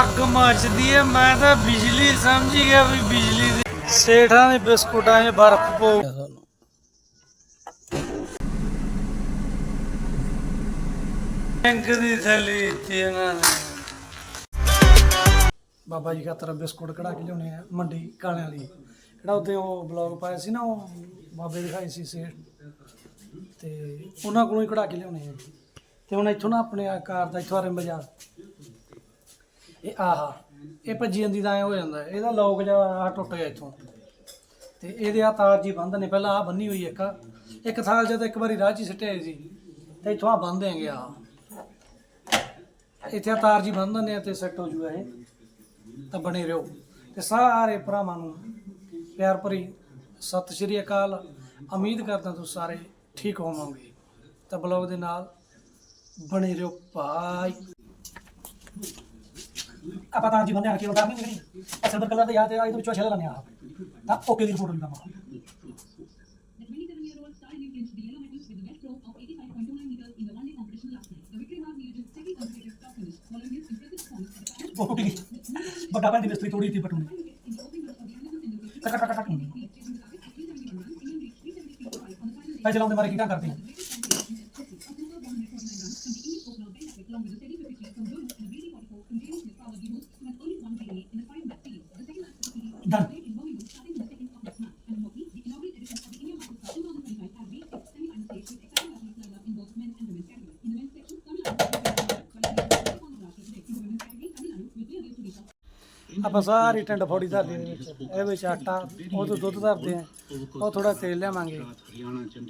ਅੱਗ ਮੱਚਦੀ ਹੈ ਮੈਂ ਤਾਂ ਬਿਜਲੀ ਸਮਝ ਗਿਆ ਵੀ ਬਿਜਲੀ ਦੀ ਸੇਠਾਂ ਦੇ ਬਿਸਕੁਟਾਂ 'ਚ ਬਰਫ਼ ਪੋ ਤੁਹਾਨੂੰ ਦੀ ਥੈਲੀ ਦਿੱਤੀ ਇਹਨਾਂ ਨੇ। ਬਾਬਾ ਜੀ ਖਾਤਰ ਬਿਸਕੁਟ ਕਢਾ ਕੇ ਲਿਆਉਣੇ ਆ, ਮੰਡੀ ਕਾਲਿਆਂ ਵਾਲੀ ਜਿਹੜਾ ਉੱਤੇ ਉਹ ਬਲੌਗ ਪਾਇਆ ਸੀ ਨਾ, ਉਹ ਬਾਬੇ ਦਿਖਾਈ ਸੀ ਸੇਠ। ਤੇ ਉਹਨਾਂ ਕੋਲੋਂ ਹੀ ਕਢਾ ਕੇ ਲਿਆਉਣੇ ਆ। ਤੇ ਹੁਣ ਇੱਥੋਂ ਨਾ ਆਪਣੇ ਆ ਕਾਰ ਦਾ ਇੱਥੋਂ ਆਰਮ ਬਾਜ਼ਾਰ। ਇਹ ਆਹਾ, ਇਹ ਭੱਜੀ ਜਾਂਦੀ ਤਾਂ ਐ ਹੋ ਜਾਂਦਾ। ਇਹਦਾ ਲੋਕ ਜਿਹਾ ਆ ਟੁੱਟ ਗਿਆ ਇੱਥੋਂ। ਤੇ ਇਹਦੇ ਆ ਤਾਰ ਜੀ ਬੰਦ ਨੇ। ਪਹਿਲਾਂ ਆ ਬੰਨੀ ਹੋਈ ਇੱਕ। ਇੱਕ ਥਾਲ ਜਦ ਇੱਕ ਵਾਰੀ ਰਾਹ 'ਚ ਹੀ ਸਿੱਟਿਆ ਸੀ, ਤੇ ਇੱਥੋਂ ਆ ਬੰਨ ਦੇਂਗੇ ਆ ਇੱਥੇ ਆਹ ਤਾਰ ਜੀ ਬੰਨ ਦਿੰਦੇ ਆ ਤੇ ਸੈੱਟ ਹੋ ਜੂਗਾ ਇਹ। ਤਾਂ ਬਣੇ ਰਹੋ। ਤੇ ਸਾਰੇ ਭਰਾਵਾਂ ਨੂੰ ਪਿਆਰ ਭਰੀ ਸਤਿ ਸ਼੍ਰੀ ਅਕਾਲ। ਉਮੀਦ ਕਰਦਾ ਤੁਸੀਂ ਸਾਰੇ ਠੀਕ ਹੋਵੋਗੇ। ਤਾਂ ਬਲੌਗ ਦੇ ਨਾਲ ਬਣੇ ਰਹੋ। ਭਾਈ ਆਪਾਂ ਤਾਂ ਜੀਵਨ ਦੇ ਹਕੇ ਉਹਦਾ ਨਹੀਂ ਨਿਕਲੀ ਅਸਲ ਪਰ ਕਲਰ ਦਾ ਯਾਦ ਆਈ ਤੋਂ ਵਿੱਚੋਂ ਛੇਲਾ ਲੰਨੇ ਆ ਤਾਂ ਓਕੇ ਦੀ ਰਿਪੋਰਟ ਲਿਖਦਾ ਮੈਂ ਉਹ ਟੁੱਟ ਗਈ ਵੱਡਾ ਭੈਣ ਦੀ ਮਿਸਤਰੀ ਤੋੜੀ ਦਿੱਤੀ ਬਟੂਨ ਟਕ ਟਕ ਟਕ ਟਕ ਪੈਸੇ ਲਾਉਂਦੇ ਮਾਰੇ ਕੀ ਕਰਦੇ Odisha. ਆਪਾਂ ਸਾਰੀ ਟੰਡ ਫੋੜੀ ਧਰਦੇ ਦੇ ਵਿੱਚ ਇਹ ਵਿੱਚ ਆਟਾ, ਉਹ ਤੋਂ ਦੁੱਧ ਧਰਦੇ ਆ। ਉਹ ਥੋੜਾ ਤੇਲ ਲਿਆਵਾਂਗੇ।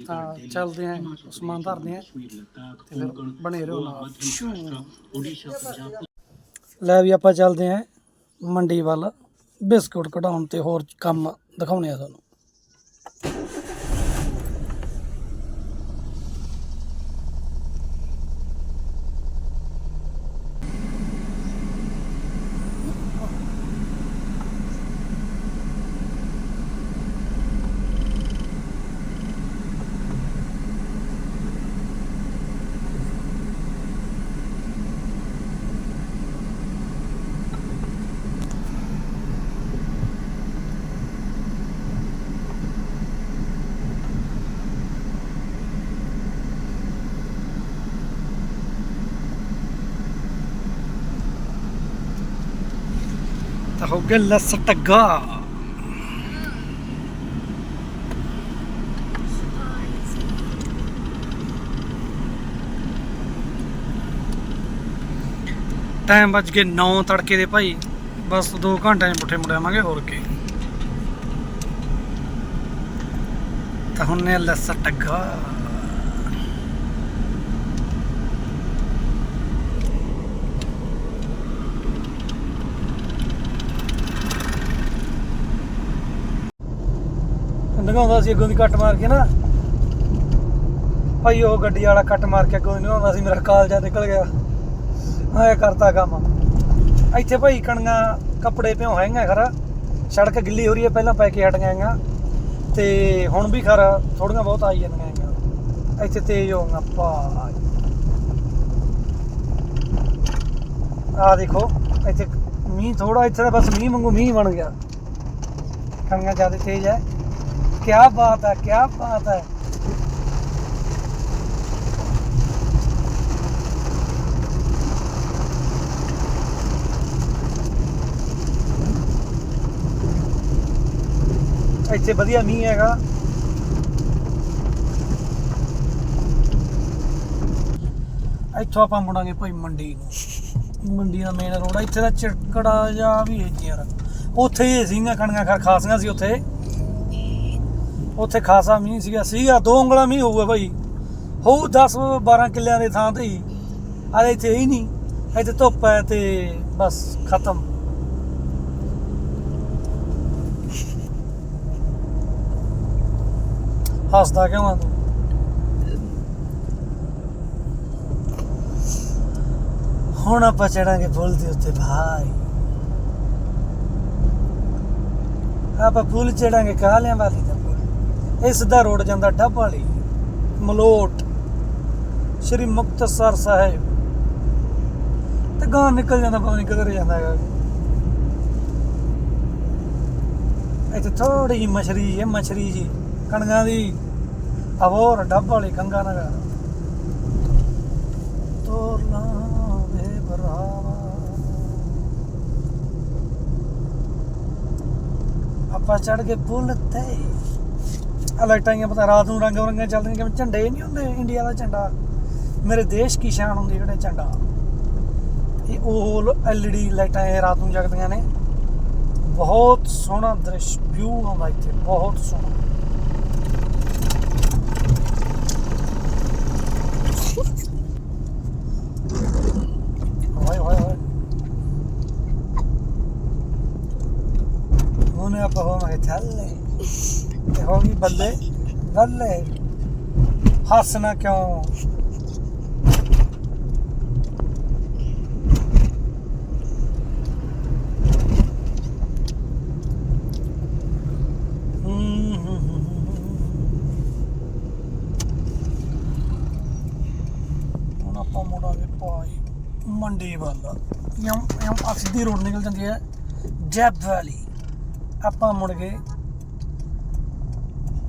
ਤਾਂ ਚੱਲਦੇ ਆ, ਸਮਾਨ ਧਰਦੇ ਆ। ਤੇ ਫਿਰ ਬਣੇ ਰਹੋ ਨਾਲ। ਲੈ ਵੀ ਆਪਾਂ ਚੱਲਦੇ ਆ ਮੰਡੀ ਵੱਲ। ਬਿਸਕੁਟ ਕਢਾਉਣ ਤੇ ਹੋਰ ਕੰਮ ਦਿਖਾਉਣੇ ਆ ਤੁਹਾਨੂੰ। ਤਾਂ ਹੋ ਗਿਆ ਲੱਸ ਟਾਈਮ ਵੱਜ ਕੇ 9 ਤੜਕੇ ਦੇ ਭਾਈ। ਬਸ 2 ਘੰਟਿਆਂ 'ਚ ਪੁੱਠੇ ਮੁੜ ਆਵਾਂਗੇ, ਹੋਰ ਕੀ। ਤਾਂ ਹੁਣ ਨੇ ਲੱਸ ਟੱਗਾ। ਲੰਘਾਉਂਦਾ ਸੀ, ਅੱਗੋਂ ਦੀ ਕੱਟ ਮਾਰ ਕੇ ਨਾ। ਭਾਈ ਉਹ ਗੱਡੀ ਵਾਲਾ ਕੱਟ ਮਾਰ ਕੇ ਅੱਗੋਂ ਦੀ ਲੰਘਾਉਂਦਾ ਸੀ, ਮੇਰਾ ਕਾਲਜਾ ਨਿਕਲ ਗਿਆ। ਆਇਆ ਕਰਤਾ ਕੰਮ। ਇੱਥੇ ਭਾਈ ਕਣੀਆਂ, ਕੱਪੜੇ ਪਿਓ ਹੈਗਾ ਖਰਾ। ਸੜਕ ਗਿੱਲੀ ਹੋ ਰਹੀ ਹੈ, ਪਹਿਲਾਂ ਪੈ ਕੇ ਹਟ ਗਈਆਂ ਤੇ ਹੁਣ ਵੀ ਖਰਾ ਥੋੜੀਆਂ ਬਹੁਤ ਆਈ ਜਾਂਦੀਆਂ ਹੈਗੀਆਂ। ਇੱਥੇ ਤੇਜ਼ ਹੋ ਗਈਆਂ, ਭਾਈ। ਆ ਦੇਖੋ, ਇੱਥੇ ਮੀਂਹ ਥੋੜਾ ਇੱਥੇ ਤਾਂ ਬਸ ਮੀਂਹ ਵਾਂਗੂ ਮੀਂਹ ਬਣ ਗਿਆ। ਕਣੀਆਂ ਜ਼ਿਆਦਾ ਤੇਜ਼ ਹੈ। क्या बात है क्या बात है ਇੱਥੇ ਵਧੀਆ ਮੀਂਹ ਹੈਗਾ ਇੱਥੋਂ ਆਪਾਂ ਮੁੜਾਂਗੇ ਭਾਈ ਮੰਡੀ ਨੂੰ ਮੰਡੀ ਦਾ ਮੇਨ ਰੋਡ ਆ ਇੱਥੇ ਦਾ ਚਿੜਕੜਾ ਜਾਂ ਵੀ ਹੈ ਜੀ ਯਾਰ ਉੱਥੇ ਹੀ ਸੀਗੀਆਂ ਕਣੀਆਂ ਖਰ ਖਾਸੀਆਂ ਸੀ ਉੱਥੇ ਉੱਥੇ ਖਾਸਾ ਮੀਂਹ ਸੀਗਾ ਸੀਗਾ, ਦੋ ਉਂਗਲਾਂ ਮੀਂਹ ਹੋਊਗਾ ਭਾਈ। ਹੋਊ 10 12 ਕਿੱਲਿਆਂ ਦੇ ਥਾਂ ਤੇ ਹੀ। ਆ ਇੱਥੇ ਹੀ ਨਹੀਂ। ਇੱਥੇ ਧੁੱਪ ਹੈ ਤੇ ਬਸ ਖਤਮ। ਹੱਸਦਾ ਕਿਉਂ ਆ ਤੂੰ? ਹੁਣ ਆਪਾਂ ਚੜਾਂਗੇ ਪੁਲ ਦੇ ਉੱਤੇ, ਭਾਈ। ਆਪਾਂ ਪੁਲ ਚੜਾਂਗੇ ਕਾਲਿਆਂ ਵਾਲੀ ਦਾ ਇਹ ਸਿੱਧਾ ਰੋਡ ਜਾਂਦਾ ਡੱਬ ਵਾਲੀ ਮਲੋਟ, ਸ਼੍ਰੀ ਮੁਕਤਸਰ ਸਾਹਿਬ। ਤੇ ਗਾਂ ਨਿਕਲ ਜਾਂਦਾ, ਪਤਾ ਨਹੀਂ ਕਿੱਧਰ ਜਾਂਦਾ ਹੈਗਾ। ਇੱਥੇ ਥੋੜੀ ਜਿਹੀ ਮਛਰੀ ਹੈ, ਮਛਰੀ ਜੀ, ਕਣਕਾਂ ਦੀ। ਅਬੋਰ ਡੱਬ ਵਾਲੀ ਕੰਗਾ ਨਗਰ ਤੋਰ ਲਾਵੇ ਭਰਾਵਾ। ਆਪਾਂ ਚੜ ਕੇ ਪੁੱਲ ਤੇ। ਲਾਈਟਾਂ ਹੀ ਪਤਾ, ਰਾਤ ਨੂੰ ਰੰਗ ਬਰੰਗੀਆਂ ਚੱਲਦੀਆਂ ਜਿਵੇਂ ਝੰਡੇ ਨਹੀਂ ਹੁੰਦੇ ਇੰਡੀਆ ਦਾ ਝੰਡਾ। ਮੇਰੇ ਦੇਸ਼ ਕੀ ਸ਼ਾਨ ਹੁੰਦੀ ਜਿਹੜਾ ਝੰਡਾ। ਇਹ ਉਹ ਐਲਈਡੀ ਲਾਈਟਾਂ ਇਹ ਰਾਤ ਨੂੰ ਜਗਦੀਆਂ ਨੇ। ਬਹੁਤ ਸੋਹਣਾ ਦ੍ਰਿਸ਼, ਵਿਊ ਆਉਂਦਾ ਇੱਥੇ, ਬਹੁਤ ਸੋਹਣਾ ਹੋਏ ਹੋਏ ਹੋਏ ਉਹਨੇ ਆਪਾਂ ਹੋਵਾਂਗੇ ਥੱਲੇ ਤੇ ਹੋ ਗਈ ਬੱਲੇ ਬੱਲੇ ਹੱਸਣਾ ਕਿਉਂ? ਹੁਣ ਆਪਾਂ ਮੁੜਾਂਗੇ ਭਾਈ ਮੰਡੀ ਵੱਲ। ਯਮ ਯਮ ਆ ਰੋਡ ਨਿਕਲ ਜਾਂਦੀ ਹੈ। ਜੈਬ ਵੈਲੀ ਆਪਾਂ ਮੁੜ ਗਏ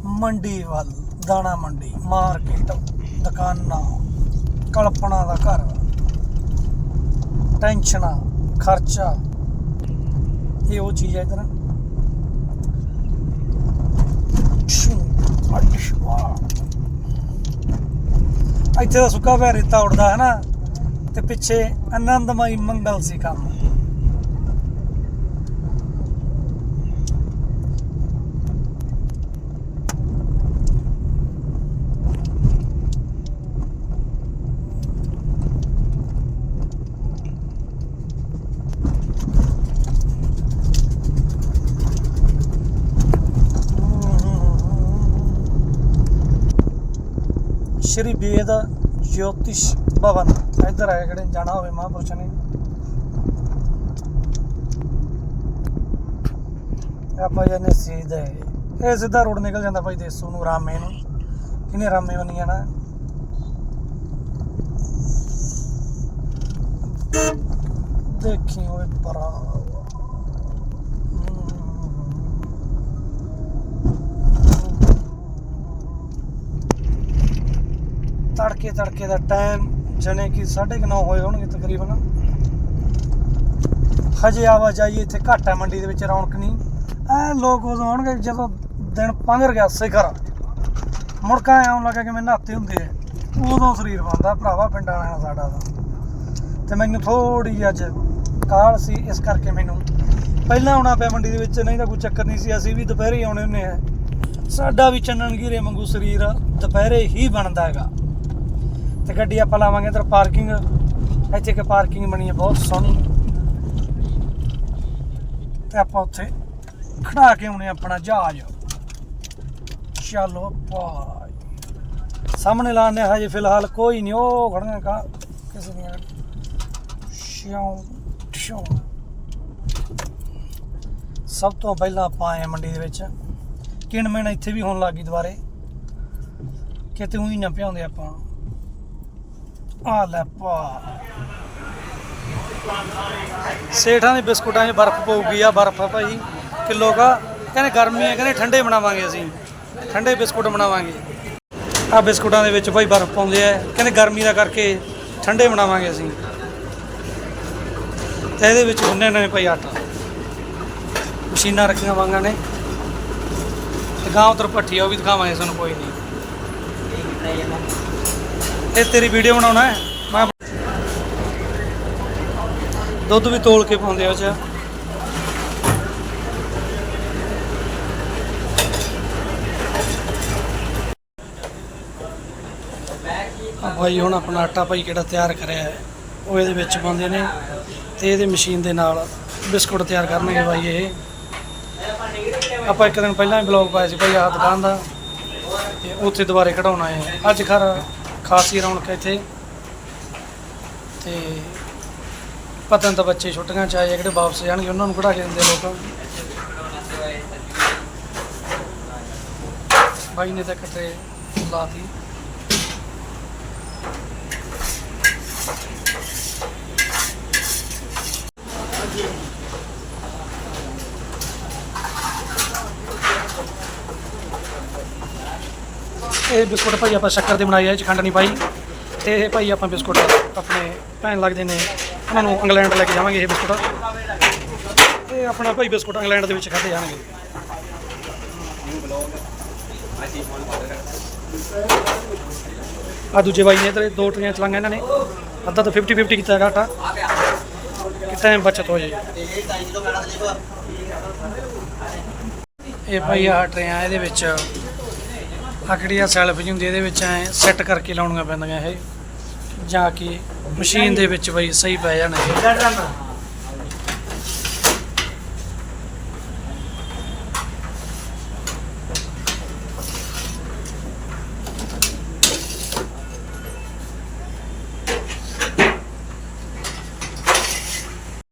ਮੰਡੀ ਵੱਲ, ਦਾਣਾ ਮੰਡੀ, ਮਾਰਕੀਟ, ਦੁਕਾਨਾਂ, ਕਲਪਨਾ ਦਾ ਘਰ। ਟੈਨਸ਼ਨਾਂ, ਖਰਚਾ। ਇਹ ਉਹ ਚੀਜ਼ ਹੈ ਇਧਰ। ਇੱਥੇ ਦਾ ਸੁੱਕਾ ਪਿਆ ਰੇਤਾ ਉੱਡਦਾ ਹੈ ਨਾ। ਤੇ ਪਿੱਛੇ ਆਨੰਦਮਈ ਮੰਗਲ ਸੀ ਕੰਮ। ਸ਼੍ਰੀ ਵੇਦ ਜੋਤਿਸ਼ ਭਵਨ। ਇੱਧਰ ਆਇਆ ਕਿਹੜੇ ਜਾਣਾ ਹੋਵੇ ਮਹਾਂਪੁਰਸ਼ ਨੇ। ਆਪਾਂ ਜਾਨੇ ਸਿੱਧੇ ਇਹ ਸਿੱਧਾ ਰੋਡ ਨਿਕਲ ਜਾਂਦਾ ਭਾਈ ਦੇਸੂ ਨੂੰ, ਰਾਮੇ ਨੂੰ। ਕਿਨੇ ਰਾਮੇ ਬਣੀ ਜਾਣਾ? ਦੇਖੀ ਹੋਏ ਪਰਾ। ਤੜਕੇ ਤੜਕੇ ਦਾ ਟਾਈਮ ਜਣੇ ਕਿ 9:30 ਹੋਏ ਹੋਣਗੇ ਤਕਰੀਬਨ। ਹਜੇ ਆਵਾਜਾਈ ਇੱਥੇ ਘੱਟ ਹੈ ਮੰਡੀ ਦੇ ਵਿੱਚ ਰੌਣਕ ਨਹੀਂ। ਐ ਲੋਕ ਉਦੋਂ ਆਉਣਗੇ ਜਦੋਂ ਦਿਨ ਪੰਘਰ ਗਿਆ ਸਿਖਰ ਮੁੜਕਾ ਆਉਣ ਲੱਗਾ ਕਿ ਮੈਂ ਨਹਾਤੇ ਹੁੰਦੇ ਆ। ਉਦੋਂ ਸਰੀਰ ਬੰਦਾ ਭਰਾਵਾ ਪਿੰਡਾਂ ਵਾਲਿਆਂ ਸਾਡਾ ਦਾ ਤੇ ਮੈਨੂੰ ਥੋੜੀ ਅੱਜ ਕਾਲ ਸੀ, ਇਸ ਕਰਕੇ ਮੈਨੂੰ ਪਹਿਲਾਂ ਆਉਣਾ ਪਿਆ ਮੰਡੀ ਦੇ ਵਿੱਚ, ਨਹੀਂ ਤਾਂ ਕੋਈ ਚੱਕਰ ਨਹੀਂ ਸੀ। ਅਸੀਂ ਵੀ ਦੁਪਹਿਰੇ ਹੀ ਆਉਣੇ ਹੁੰਨੇ ਆ। ਸਾਡਾ ਵੀ ਚੰਨਣ ਗੀਰੇ ਵਾਂਗੂ ਸਰੀਰ ਦੁਪਹਿਰੇ ਹੀ ਬਣਦਾ ਹੈਗਾ। ਤੇ ਗੱਡੀ ਆਪਾਂ ਲਾਵਾਂਗੇ ਇਧਰ ਪਾਰਕਿੰਗ। ਇੱਥੇ ਕਿ ਪਾਰਕਿੰਗ ਬਣੀ ਹੈ, ਬਹੁਤ ਸੋਹਣੀ। ਤੇ ਆਪਾਂ ਉੱਥੇ ਖੜਾ ਕੇ ਆਉਣੇ ਆਪਣਾ ਜਹਾਜ਼। ਚਲੋ ਭਾਈ। ਸਾਹਮਣੇ ਲਾਣੇ ਹਜੇ ਫਿਲਹਾਲ ਕੋਈ ਨਹੀਂ, ਉਹ ਖੜੀਆਂ ਕਾ ਕਿਸੇ ਦੀਆਂ ਸ਼ਿਉ ਸ਼ਿਉ ਸਭ ਤੋਂ ਪਹਿਲਾਂ ਆਪਾਂ ਆਏ ਹਾਂ ਮੰਡੀ ਦੇ ਵਿੱਚ। ਕਿਣਮਣ ਇੱਥੇ ਵੀ ਹੋਣ ਲੱਗੀ ਦੁਬਾਰੇ। ਕਿਤੇ ਉਹੀ ਨਾ ਪਿਆਉਂਦੇ ਆਪਾਂ। ਆ ਲੈ ਪਾ। ਸੇਠਾਂ ਦੇ ਬਿਸਕੁਟਾਂ 'ਚ ਬਰਫ਼ ਪਊਗੀ ਆ, ਬਰਫ਼ ਆ ਭਾਈ। ਕਿਲੋ ਕਾ। ਕਹਿੰਦੇ ਗਰਮੀ ਹੈ ਕਹਿੰਦੇ ਠੰਡੇ ਬਣਾਵਾਂਗੇ ਅਸੀਂ। ਠੰਡੇ ਬਿਸਕੁਟ ਬਣਾਵਾਂਗੇ। ਆ ਬਿਸਕੁਟਾਂ ਦੇ ਵਿੱਚ ਭਾਈ ਬਰਫ਼ ਪਾਉਂਦੇ ਆ। ਕਹਿੰਦੇ ਗਰਮੀ ਦਾ ਕਰਕੇ ਠੰਡੇ ਬਣਾਵਾਂਗੇ ਅਸੀਂ। ਤੇ ਇਹਦੇ ਵਿੱਚ ਹੁੰਨੇ ਨੇ ਭਾਈ ਆਟਾ। ਮਸ਼ੀਨਾਂ ਰੱਖੀਆਂ ਵਾਂਗਾਂ ਨੇ। ਤੇ ਗਾਂ ਉਧਰ ਭੱਠੀ ਆ, ਉਹ ਵੀ ਦਿਖਾਵਾਂਗੇ ਤੁਹਾਨੂੰ, ਕੋਈ ਨਹੀਂ। ਇਹ ਤੇਰੀ ਵੀਡੀਓ ਬਣਾਉਣਾ ਹੈ। ਮੈਂ ਦੁੱਧ ਵੀ ਤੋਲ ਕੇ ਪਾਉਂਦੇ ਆ ਉਹ ਚ। ਭਾਈ ਹੁਣ ਆਪਣਾ ਆਟਾ ਭਾਈ ਕਿਹੜਾ ਤਿਆਰ ਕਰਿਆ ਹੈ, ਉਹ ਇਹਦੇ ਵਿੱਚ ਪਾਉਂਦੇ ਨੇ ਤੇ ਇਹਦੇ ਮਸ਼ੀਨ ਦੇ ਨਾਲ ਬਿਸਕੁਟ ਤਿਆਰ ਕਰਨਗੇ ਭਾਈ ਇਹ। ਆਪਾਂ ਇੱਕ ਦਿਨ ਪਹਿਲਾਂ ਹੀ ਬਲੌਗ ਪਾਇਆ ਸੀ ਭਾਈ ਆਹ ਦੁਕਾਨ ਦਾ, ਤੇ ਉੱਥੇ ਦੁਬਾਰੇ ਕਢਾਉਣਾ ਹੈ। ਅੱਜ ਖਰ ਖਾਸੀ ਰੌਣਕ ਹੈ ਇੱਥੇ। ਤੇ ਪਤਾ ਨਹੀਂ ਤਾਂ ਬੱਚੇ ਛੁੱਟੀਆਂ ਚ ਆਏ ਆ, ਜਿਹੜੇ ਵਾਪਸ ਜਾਣਗੇ ਉਹਨਾਂ ਨੂੰ ਕਢਾ ਕੇ ਦਿੰਦੇ ਲੋਕ। ਬਾਈ ਨੇ ਤਾਂ ਕਟਰੇ ਲਾਤੀ। ਇਹ ਬਿਸਕੁਟ ਭਾਈ ਆਪਾਂ ਸ਼ੱਕਰ ਦੇ ਬਣਾਏ ਆ, ਇਹ 'ਚ ਖੰਡ ਨਹੀਂ ਪਾਈ। ਤੇ ਇਹ ਭਾਈ ਆਪਾਂ ਬਿਸਕੁਟ ਆਪਣੇ ਭੈਣ ਲੱਗਦੇ ਨੇ, ਉਹਨਾਂ ਨੂੰ ਇੰਗਲੈਂਡ ਲੈ ਕੇ ਜਾਵਾਂਗੇ ਇਹ ਬਿਸਕੁਟ। ਇਹ ਆਪਣਾ ਭਾਈ ਬਿਸਕੁਟ ਇੰਗਲੈਂਡ ਦੇ ਵਿੱਚ ਖਾਦੇ ਜਾਣਗੇ। ਆ ਦੂਜੇ ਬਾਈ ਨੇ ਇਧਰ ਦੋ ਟਰੀਆਂ ਚਲਾਈਆਂ ਇਹਨਾਂ ਨੇ। ਅੱਧਾ ਤਾਂ 50 50 ਕੀਤਾ ਘਾਟਾ ਕਿ ਟਾਈਮ ਬਚਤ ਹੋ ਜਾਏ ਇਹ ਭਾਈ ਆ ਟਰੇਆਂ ਇਹਦੇ ਵਿੱਚ ਆਕੜੀ ਸੈਲਫ ਜੀ ਹੁੰਦੀ ਇਹਦੇ ਵਿੱਚ ਐ ਸੈੱਟ ਕਰਕੇ ਲਾਉਣੀਆਂ ਪੈਂਦੀਆਂ ਇਹ, ਜਾਂ ਕਿ ਮਸ਼ੀਨ ਦੇ ਵਿੱਚ ਬਈ ਸਹੀ ਪੈ ਜਾਣ ਇਹ।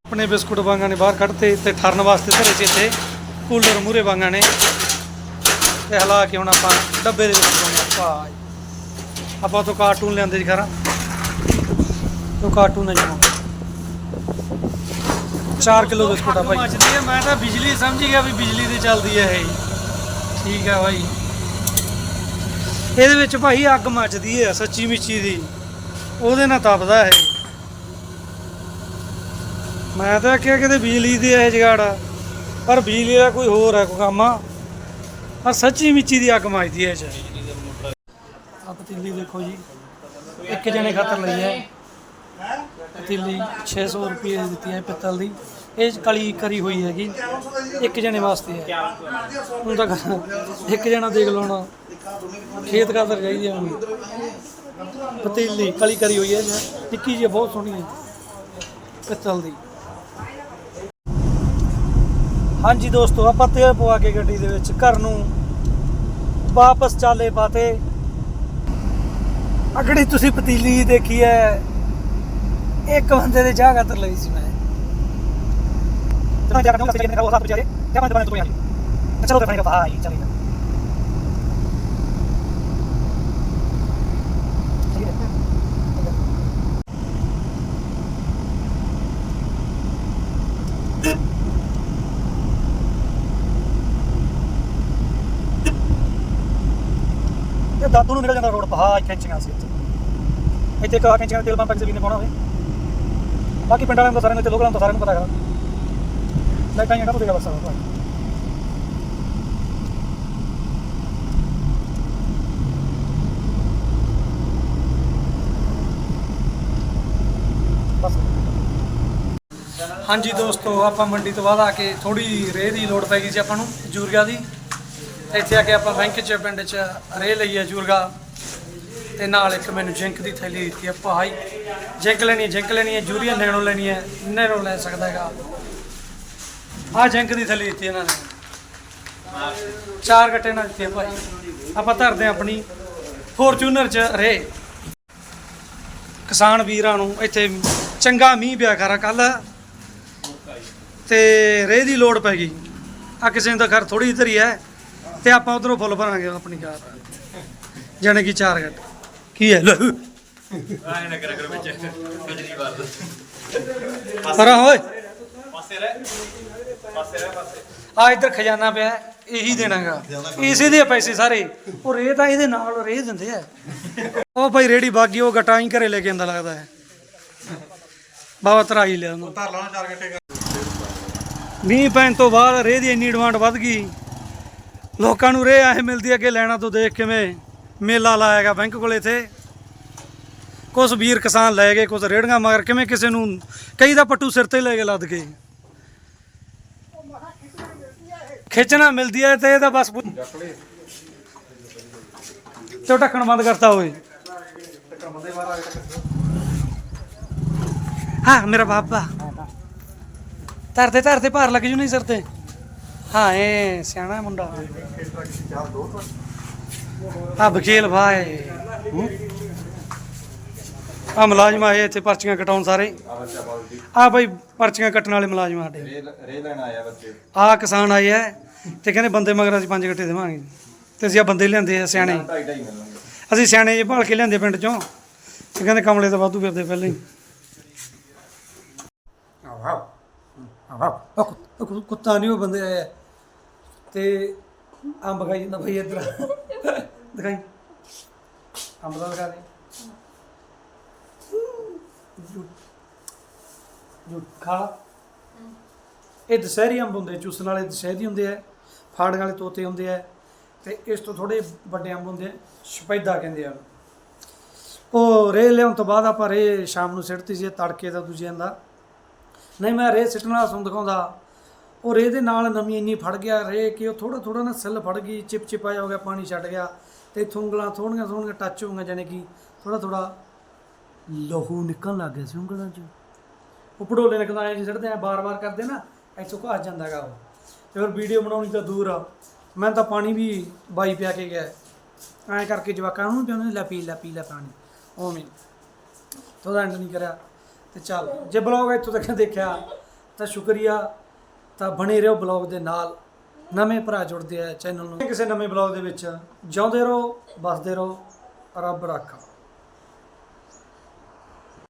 ਆਪਣੇ ਬਿਸਕੁਟ ਵਾਂਗਾਂ ਨੇ ਬਾਹਰ ਕੱਢਤੇ ਤੇ ਠਰਨ ਵਾਸਤੇ ਧਰੇ ਸੀ ਇੱਥੇ। ਕੂਲਰ ਮੂਰੇ ਵਾਂਗਾਂ ਨੇ। ਤੇ ਹਲਾ ਕੇ ਹੁਣ ਆਪਾਂ ਡੱਬੇ ਦੇ ਵਿੱਚ ਪਾਉਣੇ ਆ ਭਾਈ ਆਪਾਂ ਤੋਂ ਕਾਰਟੂਨ ਲਿਆਂਦੇ ਜੀ ਖਰਾ। ਉਹ ਕਾਰਟੂਨ ਹੈ ਜਮਾ। 4 ਕਿਲੋ ਬਿਸਕੁਟ ਆ ਭਾਈ। ਮੱਚਦੀ ਹੈ ਮੈਂ ਤਾਂ ਬਿਜਲੀ ਸਮਝ ਗਿਆ ਵੀ ਬਿਜਲੀ ਤੇ ਚੱਲਦੀ ਹੈ ਇਹ। ਠੀਕ ਹੈ ਭਾਈ। ਇਹਦੇ ਵਿੱਚ ਭਾਈ ਅੱਗ ਮੱਚਦੀ ਹੈ ਸੱਚੀ ਮਿੱਚੀ ਦੀ। ਉਹਦੇ ਨਾਲ ਤਪਦਾ ਇਹ। ਮੈਂ ਤਾਂ ਆਖਿਆ ਕਿਤੇ ਬਿਜਲੀ ਦੇ ਇਹ ਜਗਾੜ। ਆ ਪਰ ਬਿਜਲੀ ਦਾ ਕੋਈ ਹੋਰ ਹੈ ਕੋਈ ਕੰਮ ਆ। ਪਰ ਸੱਚੀ ਮਿੱਚੀ ਦੀ ਅੱਗ ਮੱਚਦੀ ਹੈ ਇਹ ਆ ਪਤੀਲੀ ਦੇਖੋ ਜੀ। ਇੱਕ ਜਣੇ ਖਾਤਰ ਲਈ ਹੈ। ਪਤੀਲੀ 600 ਰੁਪਏ ਦੀ ਦਿੱਤੀ ਹੈ ਪਿੱਤਲ ਦੀ। ਇਹ ਕਲੀ ਕਰੀ ਹੋਈ ਹੈਗੀ। ਇੱਕ ਜਣੇ ਵਾਸਤੇ ਹੈ। ਹੁਣ ਤਾਂ ਇੱਕ ਜਣਾ ਦੇਖ ਲਾਉਣਾ ਖੇਤ ਖਾਤਰ ਚਾਹੀਦੀ ਹੈ ਹੁਣ। ਪਤੀਲੀ ਕਲੀ ਕਰੀ ਹੋਈ ਹੈ। ਨਿੱਕੀ ਜਿਹੀ ਬਹੁਤ ਸੋਹਣੀ ਹੈ। ਪਿੱਤਲ ਦੀ। ਹਾਂਜੀ ਦੋਸਤੋ, ਆਪਾਂ ਤੇਲ ਪਵਾ ਕੇ ਗੱਡੀ ਦੇ ਵਿੱਚ ਘਰ ਨੂੰ ਵਾਪਸ ਚਾਲੇ ਪਾਤੇ। ਅਗੜੀ ਤੁਸੀਂ ਪਤੀਲੀ ਦੇਖੀ ਹੈ, ਇੱਕ ਬੰਦੇ ਦੇ ਚਾਹ ਖਾਤਰ ਲਈ ਸੀ ਮੈਂ। ਚਲੋ ਜਾ ਕੇ ਨੌਕਰੀ ਕਰਨੇ ਉਹ ਸਾਥ ਵਿਚਾਰੇ ਕਿਆ ਬੰਦੇ ਬਣੇ ਤੁਮੇ ਚਲੋ ਤੇ ਬਣੇ ਭਾਈ ਚਲੇ ਦਾਦੂ ਨੂੰ ਨਿਕਲ ਜਾਂਦਾ ਰੋਡ ਪਹਾ ਖਿੱਚੀਆਂ ਸੀ ਇੱਥੇ। ਇੱਥੇ ਕਾ ਖਿੱਚੀਆਂ ਤੇਲ ਪੰਪ ਕਿਸੇ ਵੀ ਨੇ ਪਾਉਣਾ ਹੋਵੇ ਬਾਕੀ ਪਿੰਡਾਂ ਵਾਲਿਆਂ ਨੂੰ ਤਾਂ ਸਾਰਿਆਂ ਨੂੰ ਤੇ ਲੋਕਾਂ ਨੂੰ ਤਾਂ ਸਾਰਿਆਂ ਨੂੰ ਪਤਾ ਹੈਗਾ। ਲਾਈਟਾਂ ਜਿਹੜਾ ਪੁੱਤੇਗਾ ਬਸ। ਭਾਈ ਹਾਂਜੀ ਦੋਸਤੋ, ਆਪਾਂ ਮੰਡੀ ਤੋਂ ਬਾਅਦ ਆ ਕੇ ਥੋੜੀ ਰੇਹ ਦੀ ਲੋੜ ਪੈ ਗਈ ਸੀ ਆਪਾਂ ਨੂੰ, ਯੂਰੀਆ ਦੀ। ਇੱਥੇ ਆ ਕੇ ਆਪਾਂ ਬੈਂਕ 'ਚ, ਪਿੰਡ 'ਚ ਰੇਹ ਲਈ ਹੈ ਯੂਰੀਆ ਤੇ ਨਾਲ ਇੱਕ ਮੈਨੂੰ ਜਿੰਕ ਦੀ ਥੈਲੀ ਦਿੱਤੀ ਆ ਭਾਈ। ਜਿੰਕ ਲੈਣੀ ਹੈ, ਜਿੰਕ ਲੈਣੀ ਹੈ ਯੂਰੀਆ ਨੈਣੋ ਲੈਣੀ ਹੈ ਨੈਣੋ ਲੈ ਸਕਦਾ ਹੈਗਾ। ਆ ਜਿੰਕ ਦੀ ਥੈਲੀ ਦਿੱਤੀ ਇਹਨਾਂ ਨੇ। ਚਾਰ ਗੱਟੇ ਨਾਲ ਦਿੱਤੇ ਭਾਈ। ਆਪਾਂ ਧਰਦੇ ਹਾਂ ਆਪਣੀ ਫੋਰਚੂਨਰ 'ਚ ਰੇਹ ਕਿਸਾਨ ਵੀਰਾਂ ਨੂੰ ਇੱਥੇ ਚੰਗਾ ਮੀਂਹ ਪਿਆ ਕਰਾ ਕੱਲ। ਤੇ ਰੇਹ ਦੀ ਲੋੜ ਪੈ ਗਈ। ਆ ਕਿਸੇ ਦਾ ਤਾਂ ਘਰ ਥੋੜੀ ਹੀ ਹੈ। ਤੇ ਆਪਾਂ ਉਧਰੋਂ ਫੁੱਲ ਭਰਾਂਗੇ ਆਪਣੀ ਕਾਰ ਜਾਣੇ ਕਿ ਚਾਰ ਘੰਟੇ ਕੀ ਹੈ? ਲੈ। ਆਏ ਨਾ ਕਰਿਆ ਕਰੋ ਵਿੱਚ ਕੇਜਰੀਵਾਲ। ਦਾ ਪਰਾਂ ਹੋਏ ਪਾਸੇ ਰਹਿ। ਪਾਸੇ ਰਹਿ ਪਾਸੇ। ਆ ਇੱਧਰ ਖਜ਼ਾਨਾ ਪਿਆ ਹੈ, ਇਹੀ ਦੇਣਾਗਾ। ਇਸੇ ਦੇ ਪੈਸੇ ਸਾਰੇ। ਉਹ ਰੇਹ ਤਾਂ ਇਹਦੇ ਨਾਲ ਰੇਹ ਦਿੰਦੇ ਆ। ਉਹ ਭਾਈ ਰੇੜੀ ਬਾਗੀ ਉਹ ਗਟਾਂ ਹੀ ਘਰੇ ਲੈ ਕੇ ਆਂਦਾ ਲੱਗਦਾ ਹੈ। ਬਾਬਾ ਤਰਾਈ ਲਿਆ ਉਹਨੂੰ। ਧਰ ਲਾਣਾ ਚਾਰ ਘੰਟੇ ਮੀਂਹ ਪੈਣ ਤੋਂ ਬਾਅਦ ਰੇਹ ਦੀ ਇੰਨੀ ਡਿਮਾਂਡ ਵੱਧ ਗਈ। ਲੋਕਾਂ ਨੂੰ ਰੇਹ ਐ ਮਿਲਦੀ ਹੈ ਕਿ ਲੈਣਾ ਤੋਂ ਦੇਖ ਕਿਵੇਂ ਮੇਲਾ ਲਾਇਆਗਾ ਬੈਂਕ ਕੋਲ ਇੱਥੇ। ਕੁਝ ਵੀਰ ਕਿਸਾਨ ਲੈ ਗਏ ਕੁਝ ਰੇੜੀਆਂ ਮਗਰ ਕਿਵੇਂ ਕਿਸੇ ਨੂੰ ਕਈ ਦਾ ਪੱਟੂ ਸਿਰ ਤੇ ਲੈ ਕੇ ਲੱਦ ਕੇ ਖਿੱਚਣਾ ਮਿਲਦੀ ਹੈ ਤੇ ਇਹਦਾ ਬਸ ਪੁ- ਤੇ ਢੱਕਣ ਬੰਦ ਕਰਤਾ ਹੋਏ ਹਾਂ, ਮੇਰਾ ਬਾਬਾ। ਧਰਦੇ ਧਰਦੇ ਭਾਰ ਲੱਗ ਜੂ ਨਹੀਂ ਸਿਰ ਤੇ। ਹਾਂ ਇਹ ਸਿਆਣਾ ਹੈ ਮੁੰਡਾ ਆ ਬਖੇਲ ਭਾਈ ਆ ਮੁਲਾਜ਼ਮ ਆਏ ਇੱਥੇ ਪਰਚੀਆਂ ਕਟਾਉਣ ਸਾਰੇ। ਆ ਭਾਈ ਪਰਚੀਆਂ ਕੱਟਣ ਵਾਲੇ ਮੁਲਾਜ਼ਮ ਸਾਡੇ। ਰੇ ਲੈਣ ਆਇਆ ਬੱਚੇ। ਆ ਕਿਸਾਨ ਆਏ ਤੇ ਕਹਿੰਦੇ ਬੰਦੇ ਮਗਰ ਅਸੀਂ ਪੰਜ ਗੱਟੇ ਦੇਵਾਂਗੇ। ਤੇ ਅਸੀਂ ਆ ਬੰਦੇ ਲਿਆਂਦੇ ਆ ਸਿਆਣੇ। ਅਸੀਂ ਸਿਆਣੇ ਜੇ ਭਾਲ ਕੇ ਲਿਆਂਦੇ ਪਿੰਡ ਚੋਂ। ਤੇ ਕਹਿੰਦੇ ਕਮਲੇ ਤਾਂ ਵਾਧੂ ਫਿਰਦੇ ਪਹਿਲਾਂ ਹੀ। ਉਹ ਕੁ- ਕੁੱਤਾ ਨਹੀਂ ਉਹ ਬੰਦੇ ਆਇਆ। ਤੇ ਅੰਬ ਖਾਈ ਜਾਂਦਾ ਭਾਈ ਇੱਧਰ। ਦਿਖਾਈ। ਅੰਬ ਦਾ ਦਿਖਾ ਦੇ। ਜੂ ਖਾ ਇਹ ਦਸ਼ਹਿਰੀ ਅੰਬ ਹੁੰਦੇ, ਚੂਸਣ ਵਾਲੇ ਦਸ਼ਹਿਰੀ ਹੁੰਦੇ ਆ, ਫਾੜਨ ਵਾਲੇ ਤੋਤੇ ਹੁੰਦੇ ਆ, ਤੇ ਇਸ ਤੋਂ ਥੋੜੇ ਵੱਡੇ ਅੰਬ ਹੁੰਦੇ ਆ, ਸਪੈਦਾ ਕਹਿੰਦੇ ਆ ਉਹ ਰੇ ਲਿਆਉਣ ਤੋਂ ਬਾਅਦ ਆਪਾਂ ਰੇ ਸ਼ਾਮ ਨੂੰ ਸਿੱਟਤੀ ਸੀ ਤੜਕੇ ਦਾ ਦੂਜੇ ਦਾ। ਨਹੀਂ, ਮੈਂ ਰੇ ਸਿੱਟਣਾ ਵਾਲਾ ਤੁਹਾਨੂੰ ਦਿਖਾਉਂਦਾ। ਉਹ ਰੇ ਦੇ ਨਾਲ ਨਵੀਂ ਇੰਨੀ ਫੜ ਗਿਆ ਰੇ ਕਿ ਉਹ ਥੋੜਾ ਥੋੜਾ ਨਾ ਸੈੱਲ ਫੜ ਗਈ, ਚਿਪ ਚਿਪਾਇਆ ਹੋ ਗਿਆ, ਪਾਣੀ ਛੱਡ ਗਿਆ। ਤੇ ਇੱਥੋਂ ਉਂਗਲਾਂ ਥੋੜੀਆਂ ਥੋੜੀਆਂ ਟੱਚ ਹੋ ਗਈਆਂ, ਜਾਣੀ ਕਿ ਥੋੜਾ ਥੋੜਾ ਲਹੂ ਨਿਕਲਣ ਲੱਗ ਗਿਆ ਸੀ ਉਂਗਲਾਂ 'ਚ। ਉਹ ਪੜੋਲੇ ਨੇ ਕਦਾਂ ਜੀ ਸਿੱਟਦੇ ਆ ਬਾਰ-ਬਾਰ ਕਰਦੇ ਨਾ, ਇੱਥੋਂ ਘਸ ਜਾਂਦਾ ਗਾ ਉਹ। ਤੇ ਫਿਰ ਵੀਡੀਓ ਬਣਾਉਣੀ ਤਾਂ ਦੂਰ ਆ। ਮੈਂ ਤਾਂ ਪਾਣੀ ਵੀ ਬਾਈ ਪਿਆ ਕੇ ਗਿਆ। ਐਂ ਕਰਕੇ ਜਵਾਕਾਂ ਨੂੰ ਪਿਆਉਂਦੇ ਲੈ ਪੀ ਲੈ ਪੀ, ਲੈ ਪਾਣੀ। ਉਵੇਂ। ਤੋਂ ਐਂਡ ਨਹੀਂ ਕਰਿਆ। ਤੇ ਚੱਲ, ਜੇ ਬਲੌਗ ਇੱਥੋਂ ਤੱਕ ਦੇਖਿਆ, ਤਾਂ ਸ਼ੁਕਰੀਆ। ਤਾਂ ਬਣੇ ਰਹੋ ਬਲੌਗ ਦੇ ਨਾਲ। ਨਵੇਂ ਭਰਾ ਜੁੜਦੇ ਆ ਚੈਨਲ ਨੂੰ। ਕਿਸੇ ਨਵੇਂ ਬਲੌਗ ਦੇ ਵਿੱਚ ਜਿਉਂਦੇ ਰਹੋ ਬਸਦੇ ਰਹੋ, ਰੱਬ ਰਾਖਾ।